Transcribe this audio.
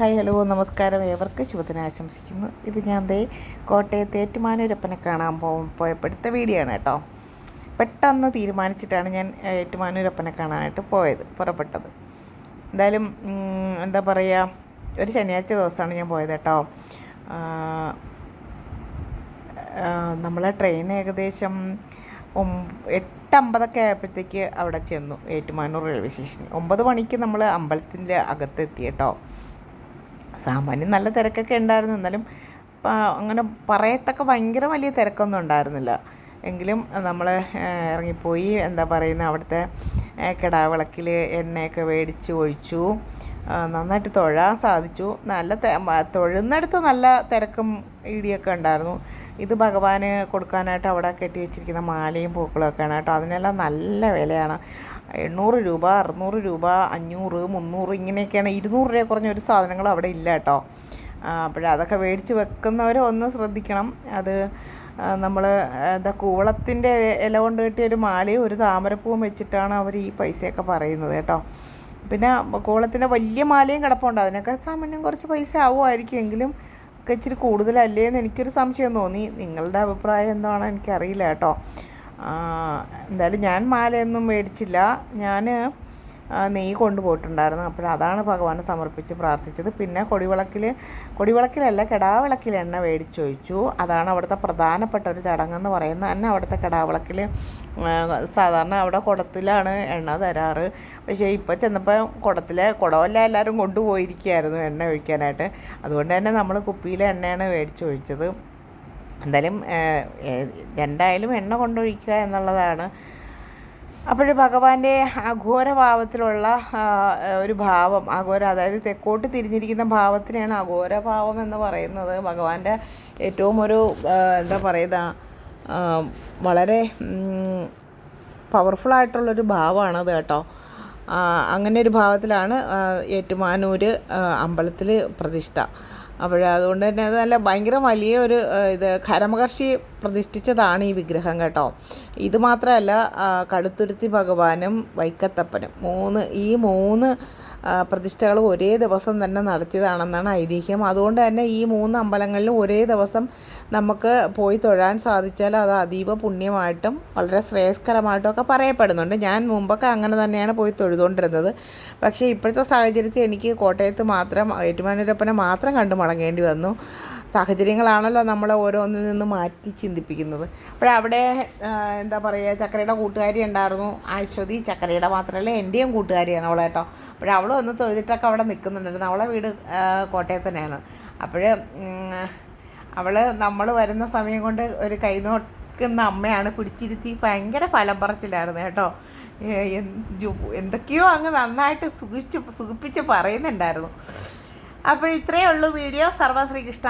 Hi hello നമസ്കാരം. ഏവർക്ക് ശുഭദിനം ആശംസിക്കുന്നു. ഇത് ഞാൻ ദേ കോട്ടയത്തെ ഏറ്റുമാനൂരപ്പനെ കാണാൻ പോകും പോയപ്പോഴത്തെ വീഡിയോ ആണ് കേട്ടോ. പെട്ടെന്ന് തീരുമാനിച്ചിട്ടാണ് ഞാൻ ഏറ്റുമാനൂരപ്പനെ കാണാനായിട്ട് പോയത് പുറപ്പെട്ടത്. എന്തായാലും എന്താ പറയുക ഒരു ശനിയാഴ്ച ദിവസമാണ് ഞാൻ പോയത് കേട്ടോ. നമ്മളെ ട്രെയിൻ ഏകദേശം എട്ടമ്പതൊക്കെ ആയപ്പോഴത്തേക്ക് അവിടെ ചെന്നു ഏറ്റുമാനൂർ റെയിൽവേ സ്റ്റേഷൻ ഒമ്പത് മണിക്ക് നമ്മൾ അമ്പലത്തിന്റെ അകത്തെത്തി കേട്ടോ. സാമാന്യം നല്ല തിരക്കൊക്കെ ഉണ്ടായിരുന്നു. എന്നാലും അങ്ങനെ പറയത്തക്ക ഭയങ്കര വലിയ തിരക്കൊന്നും ഉണ്ടായിരുന്നില്ല. എങ്കിലും നമ്മൾ ഇറങ്ങിപ്പോയി എന്താ പറയുന്നത് അവിടുത്തെ കിടാവിളക്കിൽ എണ്ണയൊക്കെ മേടിച്ച് ഒഴിച്ചു. നന്നായിട്ട് തൊഴാൻ സാധിച്ചു. നല്ല തൊഴുന്നിടത്ത് നല്ല തിരക്കും ഇടിയൊക്കെ ഉണ്ടായിരുന്നു. ഇത് ഭഗവാന് കൊടുക്കാനായിട്ട് അവിടെ കെട്ടി വെച്ചിരിക്കുന്ന മാലയും പൂക്കളൊക്കെയാണ് കേട്ടോ. അതിനെല്ലാം നല്ല വിലയാണ്. എണ്ണൂറ് രൂപ അറുന്നൂറ് രൂപ അഞ്ഞൂറ് മുന്നൂറ് ഇങ്ങനെയൊക്കെയാണ് ഇരുന്നൂറ് രൂപ കുറഞ്ഞ ഒരു സാധനങ്ങൾ അവിടെ ഇല്ല കേട്ടോ. അപ്പോഴതൊക്കെ മേടിച്ച് വെക്കുന്നവരെ ഒന്ന് ശ്രദ്ധിക്കണം. അത് നമ്മൾ എന്താ കൂവളത്തിന്റെ ഇല കൊണ്ട് കിട്ടിയ ഒരു മാലയും ഒരു താമരപ്പൂവും വെച്ചിട്ടാണ് അവർ ഈ പൈസയൊക്കെ പറയുന്നത് കേട്ടോ. പിന്നെ കൂവളത്തിന്റെ വലിയ മാലയും കിടപ്പുണ്ട്. അതിനൊക്കെ സാമാന്യം കുറച്ച് പൈസ ആവുമായിരിക്കും. എങ്കിലും ഒക്കെ ഇച്ചിരി കൂടുതലല്ലേ എന്ന് എനിക്കൊരു സംശയം തോന്നി. നിങ്ങളുടെ അഭിപ്രായം എന്താണോ എനിക്കറിയില്ല കേട്ടോ. എന്തായാലും ഞാൻ മാലയൊന്നും മേടിച്ചില്ല. ഞാൻ നെയ്യ് കൊണ്ടുപോയിട്ടുണ്ടായിരുന്നു. അപ്പോൾ അതാണ് ഭഗവാനെ സമർപ്പിച്ച് പ്രാർത്ഥിച്ചത്. പിന്നെ കൊടിവിളക്കിൽ കൊടിവിളക്കിലല്ല കെടാവിളക്കിൽ എണ്ണ മേടിച്ചൊഴിച്ചു. അതാണ് അവിടുത്തെ പ്രധാനപ്പെട്ട ഒരു ചടങ്ങെന്ന് പറയുന്നത്. തന്നെ അവിടുത്തെ കെടാവിളക്കിൽ സാധാരണ അവിടെ കുടത്തിലാണ് എണ്ണ തരാറ്. പക്ഷേ ഇപ്പോൾ ചെന്നപ്പോൾ കുടത്തിലെ കുടമല്ല എല്ലാവരും കൊണ്ടുപോയിരിക്കുകയായിരുന്നു എണ്ണ ഒഴിക്കാനായിട്ട്. അതുകൊണ്ട് തന്നെ നമ്മൾ കുപ്പിയിലെ എണ്ണയാണ് മേടിച്ചൊഴിച്ചത്. എന്തായാലും രണ്ടായാലും എണ്ണ കൊണ്ടൊഴിക്കുക എന്നുള്ളതാണ്. അപ്പോഴ് ഭഗവാന്റെ അഘോരഭാവത്തിലുള്ള ഒരു ഭാവം അഘോര അതായത് തെക്കോട്ട് തിരിഞ്ഞിരിക്കുന്ന ഭാവത്തിനെയാണ് അഘോരഭാവം എന്ന് പറയുന്നത്. ഭഗവാന്റെ ഏറ്റവും ഒരു എന്താ പറയുക വളരെ പവർഫുള്ളായിട്ടുള്ളൊരു ഭാവമാണത് കേട്ടോ. അങ്ങനെ ഒരു ഭാവത്തിലാണ് ഏറ്റുമാനൂർ അമ്പലത്തിൽ പ്രതിഷ്ഠ. അപ്പോൾ അതുകൊണ്ട് തന്നെ അത് നല്ല ഭയങ്കര വലിയ ഒരു ഇത് ഖരമഹർഷി പ്രതിഷ്ഠിച്ചതാണ് ഈ വിഗ്രഹം കേട്ടോ. ഇത് മാത്രമല്ല കടുത്തുരുത്തി ഭഗവാനും വൈക്കത്തപ്പനും. മൂന്ന് ഈ മൂന്ന് ആ, പ്രതിഷ്ഠകൾ ഒരേ ദിവസം തന്നെ നടത്തിയതാണെന്നാണ് ഐതിഹ്യം. അതുകൊണ്ട് തന്നെ ഈ മൂന്ന് അമ്പലങ്ങളിലും ഒരേ ദിവസം നമുക്ക് പോയി തൊഴാൻ സാധിച്ചാൽ അത് അതീവ പുണ്യമായിട്ടും വളരെ ശ്രേയസ്കരമായിട്ടും ഒക്കെ പറയപ്പെടുന്നുണ്ട്. ഞാൻ മുമ്പൊക്കെ അങ്ങനെ തന്നെയാണ് പോയി തൊഴുതുകൊണ്ടിരുന്നത്. പക്ഷേ ഇപ്പോഴത്തെ സാഹചര്യത്തിൽ എനിക്ക് കോട്ടയത്ത് മാത്രം ഏറ്റുമാനൂരപ്പനെ മാത്രം കണ്ടു മടങ്ങേണ്ടി വന്നു. സാഹചര്യങ്ങളാണല്ലോ നമ്മളെ ഓരോന്നിൽ നിന്ന് മാറ്റി ചിന്തിപ്പിക്കുന്നത്. അപ്പോഴവിടെ എന്താ പറയുക ചക്കരയുടെ കൂട്ടുകാരി ഉണ്ടായിരുന്നു. ആശ്വതി ചക്കരയുടെ മാത്രമല്ല എന്റെയും കൂട്ടുകാരിയാണ് അവളെ കേട്ടോ. അപ്പോൾ അവൾ വന്ന് തൊഴുതിട്ടൊക്കെ അവിടെ നിൽക്കുന്നുണ്ടായിരുന്നു. അവളെ വീട് കോട്ടയത്ത് തന്നെയാണ്. അപ്പോൾ അവൾ നമ്മൾ വരുന്ന സമയം കൊണ്ട് ഒരു കൈ നോക്കുന്ന അമ്മയാണ് പിടിച്ചിരുത്തി ഭയങ്കര ഫലം പറച്ചിലായിരുന്നു കേട്ടോ. എന്തൊക്കെയോ അങ്ങ് നന്നായിട്ട് സുഖിച്ച് സുഖിപ്പിച്ച് പറയുന്നുണ്ടായിരുന്നു. അപ്പോൾ ഇത്രയേ ഉള്ളൂ വീഡിയോ. സർവ ശ്രീകൃഷ്ണ